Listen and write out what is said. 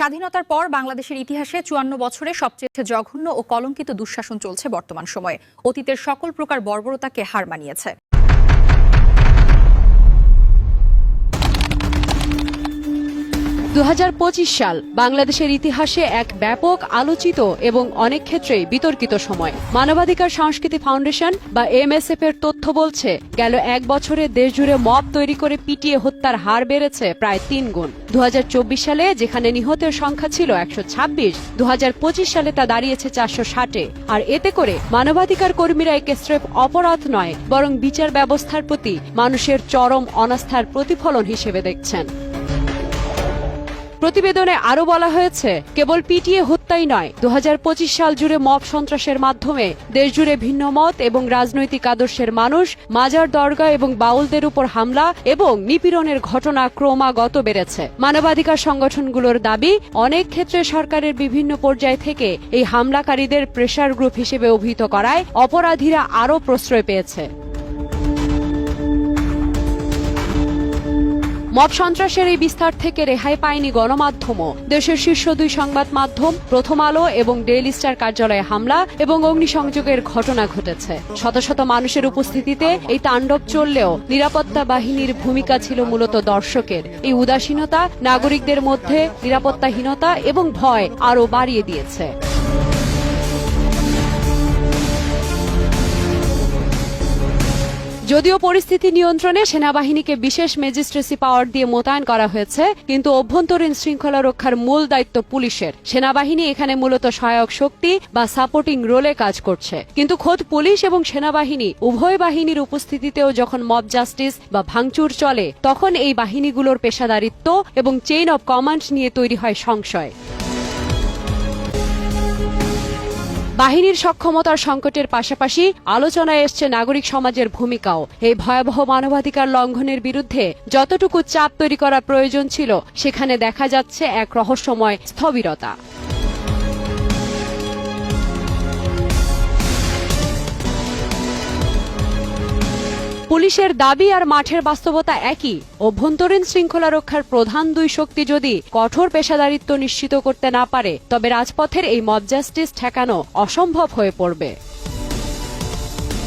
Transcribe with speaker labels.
Speaker 1: স্বাধীনতার পর বাংলাদেশের ইতিহাসে চুয়ান্ন বছরে সবচেয়ে জঘন্য ও কলঙ্কিত দুঃশাসন চলছে বর্তমান সময়ে। অতীতের সকল প্রকার বর্বরতাকে হার মানিয়েছে।
Speaker 2: দু হাজার পঁচিশ সাল বাংলাদেশের ইতিহাসে এক ব্যাপক, আলোচিত এবং অনেক ক্ষেত্রেই বিতর্কিত সময়। মানবাধিকার সংস্কৃতি ফাউন্ডেশন বা এমএসএফ এর তথ্য বলছে, গেল এক বছরে দেশ জুড়ে মব তৈরি করে পিটিয়ে হত্যার হার বেড়েছে প্রায় তিন গুণ। দু হাজার চব্বিশ সালে, যেখানে নিহতের সংখ্যা ছিল একশো ছাব্বিশ দু সালে তা দাঁড়িয়েছে চারশো ষাটে। আর এতে করে মানবাধিকার কর্মীরা একে স্রেফ অপরাধ নয়, বরং বিচার ব্যবস্থার প্রতি মানুষের চরম অনাস্থার প্রতিফলন হিসেবে দেখছেন। প্রতিবেদনে আরও বলা হয়েছে, কেবল পিটিএ হত্যাই নয় দু সাল জুড়ে মব সন্ত্রাসের মাধ্যমে দেশজুড়ে ভিন্ন মত এবং রাজনৈতিক আদর্শের মানুষ, মাজার দরগা এবং বাউলদের উপর হামলা এবং নিপীড়নের ঘটনা ক্রমাগত বেড়েছে। মানবাধিকার সংগঠনগুলোর দাবি, অনেক ক্ষেত্রে সরকারের বিভিন্ন পর্যায় থেকে এই হামলাকারীদের প্রেশার গ্রুপ হিসেবে অভিহিত করায় অপরাধীরা আরও প্রশ্রয় পেয়েছে। মব সন্ত্রাসের এই বিস্তার থেকে রেহাই পায়নি গণমাধ্যমও দেশের শীর্ষ দুই সংবাদ মাধ্যম, প্রথম আলো এবং ডেইলি স্টার কার্যালয়ে হামলা এবং অগ্নিসংযোগের ঘটনা ঘটেছে। শত শত মানুষের উপস্থিতিতে এই তাণ্ডব চললেও নিরাপত্তা বাহিনীর ভূমিকা ছিল মূলত দর্শকের। এই উদাসীনতা নাগরিকদের মধ্যে নিরাপত্তাহীনতা এবং ভয় আরও বাড়িয়ে দিয়েছে। যদিও পরিস্থিতি নিয়ন্ত্রণে সেনাবাহিনীকে বিশেষ ম্যাজিস্ট্রেসি পাওয়ার দিয়ে মোতায়েন করা হয়েছে, কিন্তু অভ্যন্তরীণ শৃঙ্খলা রক্ষার মূল দায়িত্ব পুলিশের। সেনাবাহিনী এখানে মূলত সহায়ক শক্তি বা সাপোর্টিং রোলে কাজ করছে। কিন্তু খোদ পুলিশ এবং সেনাবাহিনী উভয় বাহিনীর উপস্থিতিতেও যখন মব জাস্টিস বা ভাঙচুর চলে, তখন এই বাহিনীগুলোর পেশাদারিত্ব এবং চেইন অব কমান্ড নিয়ে তৈরি হয় সংশয়। বাহিনীর সক্ষমতার সংকটের পাশাপাশি আলোচনায় এসছে নাগরিক সমাজের ভূমিকাও। এই ভয়াবহ মানবাধিকার লঙ্ঘনের বিরুদ্ধে যতটুকু চাপ তৈরি করা প্রয়োজন ছিল, সেখানে দেখা যাচ্ছে এক রহস্যময় স্থবিরতা। পুলিশের দাবি আর মাঠের বাস্তবতা একই। অভ্যন্তরীণ শৃঙ্খলা রক্ষার প্রধান দুই শক্তি যদি কঠোর পেশাদারিত্ব নিশ্চিত করতে না পারে, তবে রাজপথের এই মব জাস্টিস ঠেকানো অসম্ভব হয়ে পড়বে।